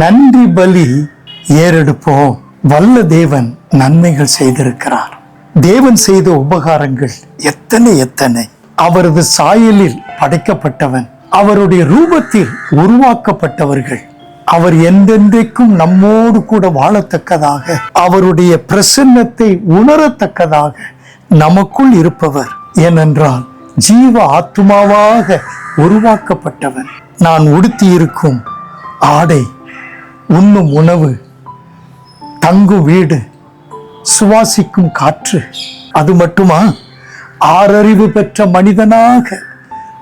நன்றி பலி ஏறெடுப்போம். வல்ல தேவன் நன்மைகள் செய்திருக்கிறார். தேவன் செய்த உபகாரங்கள் எத்தனை எத்தனை. அவரது சாயலில் படைக்கப்பட்டவன் அவருடைய ரூபத்தில் உருவாக்கப்பட்டவர்கள். அவர் என்றென்றைக்கும் நம்மோடு கூட வாழத்தக்கதாக அவருடைய பிரசன்னத்தை உணரத்தக்கதாக நமக்குள் இருப்பவர். ஏனென்றால் ஜீவ ஆத்மாவாக உருவாக்கப்பட்டவன். நான் உடுத்தியிருக்கும் ஆடை உண்ணும் உணவு தங்கும் வீடு சுவாசிக்கும் காற்று. அது மட்டுமா? ஆறறிவு பெற்ற மனிதனாக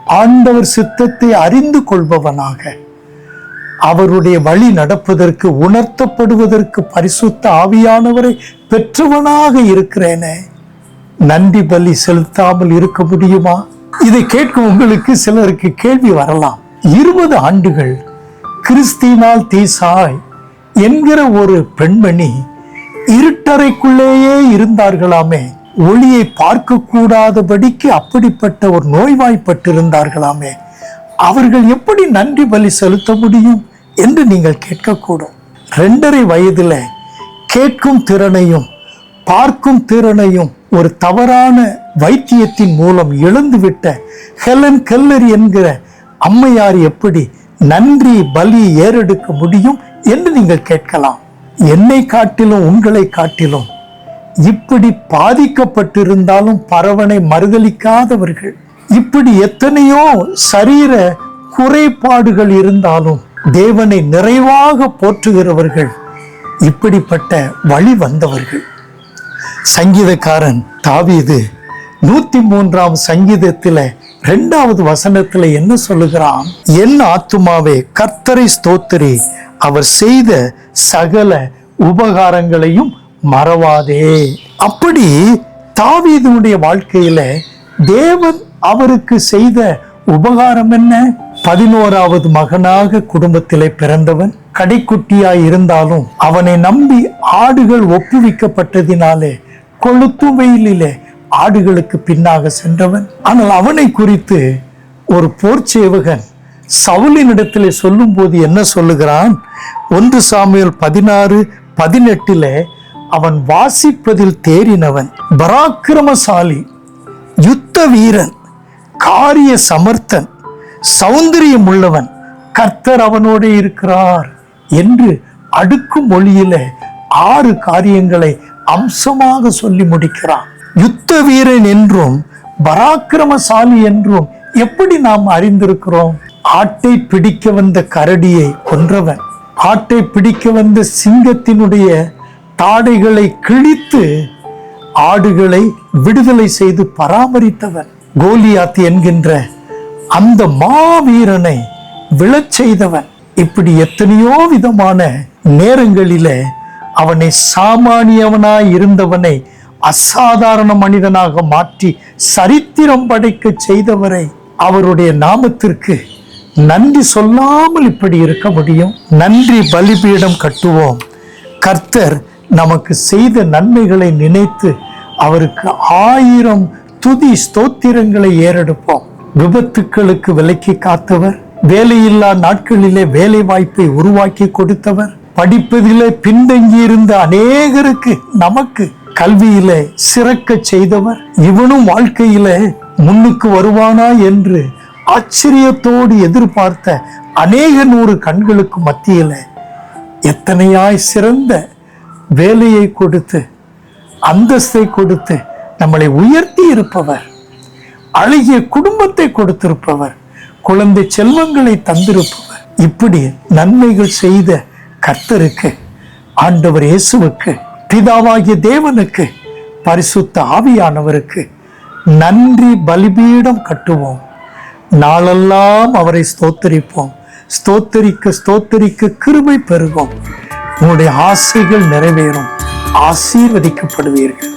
ஆண்டவர் சித்தத்தை அறிந்து கொள்பவனாக. அவருடைய வழி நடப்பதற்கு உணர்த்தப்படுவதற்கு பரிசுத்த ஆவியானவரை பெற்றவனாக இருக்கிறேனே. நன்றி பலி செலுத்தாமல் இருக்க முடியுமா? இதை கேட்கும் உங்களுக்கு சிலருக்கு கேள்வி வரலாம். இருபது ஆண்டுகள் கிறிஸ்தினால் தீசாய் என்கிற ஒரு பெண்மணி இருட்டறைக்குள்ளேயே இருந்தார்களாமே ஒளியை பார்க்க கூடாதபடிக்கு அப்படிப்பட்ட ஒரு நோய்வாய்ப்பட்டிருந்தார்களாமே அவர்கள் எப்படி நன்றி பலி செலுத்த முடியும் என்று நீங்கள் கேட்கக்கூடும். ரெண்டரை வயதுல கேட்கும் திறனையும் பார்க்கும் திறனையும் ஒரு தவறான வைத்தியத்தின் மூலம் இழந்துவிட்ட ஹெலன் கெல்லர் என்கிற அம்மையார் எப்படி நன்றி பலி ஏறெடுக்க முடியும் என்று நீங்கள் கேட்கலாம். என்னை காட்டிலும் உங்களை காட்டிலும். இப்படி பாதிக்கப்பட்டிருந்தாலும் பரவனை மறுதலிக்காதவர்கள். இப்படி எத்தனையோ சரீர குறைபாடுகள் இருந்தாலும் தேவனை நிறைவாக போற்றுகிறவர்கள். இப்படிப்பட்ட வழி வந்தவர்கள். சங்கீதக்காரன் தாவீது நூத்தி மூன்றாம் சங்கீதத்துல ரெண்டாவது வசனத்துல என்ன சொல்லுகிறான்? என் ஆத்துமாவே கர்த்தரை ஸ்தோத்திரி அவர் செய்த சகல உபகாரங்களையும் மறவாதே. அப்படி தாவீதுடைய வாழ்க்கையில தேவன் அவருக்கு செய்த உபகாரம் என்ன? பதினோராவது மகனாக குடும்பத்திலே பிறந்தவன் கடைக்குட்டியாய் இருந்தாலும் அவனை நம்பி ஆடுகள் ஒப்புவிக்கப்பட்டதினாலே கொளுத்தும் வெயிலிலே ஆடுகளுக்கு பின்னாக சென்றவன். ஆனால் அவனை குறித்து ஒரு போர்ச்சேவகன் சொல்லும் சொல்லும்போது என்ன சொல்லுகிறான்? ஒன்று சாமியல் பதினாறு பதினெட்டுல அவன் வாசிப்பதில் தேறினவன் பராக்கிரமசாலி யுத்த வீரன் காரிய சமர்த்தன் சௌந்தரியம் உள்ளவன் கர்த்தர் அவனோடு இருக்கிறார் என்று அடுக்கும் மொழியில ஆறு காரியங்களை அம்சமாக சொல்லி முடிக்கிறான். யுத்த வீரன் என்றும் பராக்கிரமசாலி என்றும் எப்படி நாம் அறிந்திருக்கிறோம்? ஆட்டை பிடிக்க வந்த கரடியை கொன்றவன் ஆட்டை பிடிக்க வந்த சிங்கத்தினுடைய தாடைகளை கிழித்து ஆடுகளை விடுதலை செய்து பராமரித்தவன் கோலியாத் என்கின்ற அந்த மாவீரனை விழச் செய்தவன். இப்படி எத்தனையோ விதமான நேரங்களிலே அவனை சாமானியவனாய் இருந்தவனை அசாதாரண மனிதனாக மாற்றி சரித்திரம் படைக்க செய்தவரை அவருடைய நாமத்திற்கு நன்றி சொல்லாமல் இப்படி இருக்க முடியும்? நன்றி பலிபீடம் கட்டுவோம். கர்த்தர் நமக்கு செய்த நன்மைகளை நினைத்து அவருக்கு ஆயிரம் துதி ஸ்தோத்திரங்களை ஏறெடுப்போம். விபத்துக்களுக்கு விலக்கி காத்தவர் வேலையில்லா நாட்களிலே வேலை வாய்ப்பை உருவாக்கி கொடுத்தவர் படிப்பதிலே பின்தங்கி இருந்த அநேகருக்கு நமக்கு கல்வியில சிறக்க செய்தவர் இவனும் வாழ்க்கையில முன்னுக்கு வருவானா என்று ஆச்சரியத்தோடு எதிர்பார்த்த அநேக நூறு கண்களுக்கு மத்தியில எத்தனையாய் சிறந்த வேலையை கொடுத்து அந்தஸ்தை கொடுத்து நம்மளை உயர்த்தி இருப்பவர் அழகிய குடும்பத்தை கொடுத்திருப்பவர் குழந்தை செல்வங்களை தந்திருப்பவர். இப்படி நன்மைகள் செய்த கர்த்தருக்கு ஆண்டவர் இயேசுவுக்கு பிதாவாகிய தேவனுக்கு பரிசுத்த ஆவியானவருக்கு நன்றி பலிபீடம் கட்டுவோம். நாளெல்லாம் அவரை ஸ்தோத்தரிப்போம். ஸ்தோத்தரிக்க ஸ்தோத்தரிக்க கிருபை பெருகும். உங்களுடைய ஆசைகள் நிறைவேறும். ஆசீர்வதிக்கப்படுவீர்கள்.